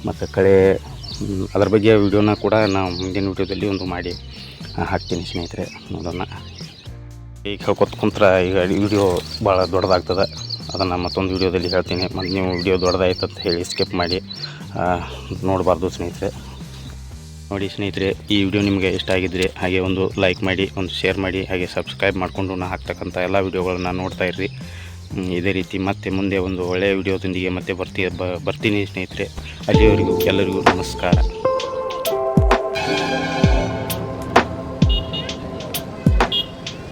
A: ಮತ್ತು ಕಳೆ, ಅದರ ಬಗ್ಗೆ ವಿಡಿಯೋನ ಕೂಡ ನಾವು ಮುಂದಿನ ವಿಡಿಯೋದಲ್ಲಿ ಒಂದು ಮಾಡಿ ಹಾಕ್ತೀನಿ ಸ್ನೇಹಿತರೆ, ನೋಡೋಣ. ಈಗ ಹೇಳ್ಕೊತ ಕುಂತ್ರ ಈಗ ವಿಡಿಯೋ ಭಾಳ ದೊಡ್ಡದಾಗ್ತದೆ. ಅದನ್ನು ಮತ್ತೊಂದು ವಿಡಿಯೋದಲ್ಲಿ ಹೇಳ್ತೀನಿ. ಮತ್ತು ನೀವು ವಿಡಿಯೋ ದೊಡ್ಡದಾಯ್ತು ಅಂತ ಹೇಳಿ ಸ್ಕಿಪ್ ಮಾಡಿ ನೋಡಬಾರ್ದು ಸ್ನೇಹಿತರೆ. ನೋಡಿ ಸ್ನೇಹಿತರೆ, ಈ ವಿಡಿಯೋ ನಿಮಗೆ ಇಷ್ಟ ಆಗಿದ್ರೆ ಹಾಗೆ ಒಂದು ಲೈಕ್ ಮಾಡಿ, ಒಂದು ಶೇರ್ ಮಾಡಿ, ಹಾಗೆ ಸಬ್ಸ್ಕ್ರೈಬ್ ಮಾಡಿಕೊಂಡು ನಾನು ಹಾಕ್ತಕ್ಕಂಥ ಎಲ್ಲ ವಿಡಿಯೋಗಳನ್ನು ನೋಡ್ತಾ ಇರ್ರಿ. ಇದೇ ರೀತಿ ಮತ್ತೆ ಮುಂದೆ ಒಂದು ಒಳ್ಳೆಯ ವಿಡಿಯೋದೊಂದಿಗೆ ಮತ್ತೆ ಬರ್ತಿ ಬರ್ತೀನಿ ಸ್ನೇಹಿತರೆ. ಅಲ್ಲಿವರೆಗೂ ಎಲ್ಲರಿಗೂ ನಮಸ್ಕಾರ.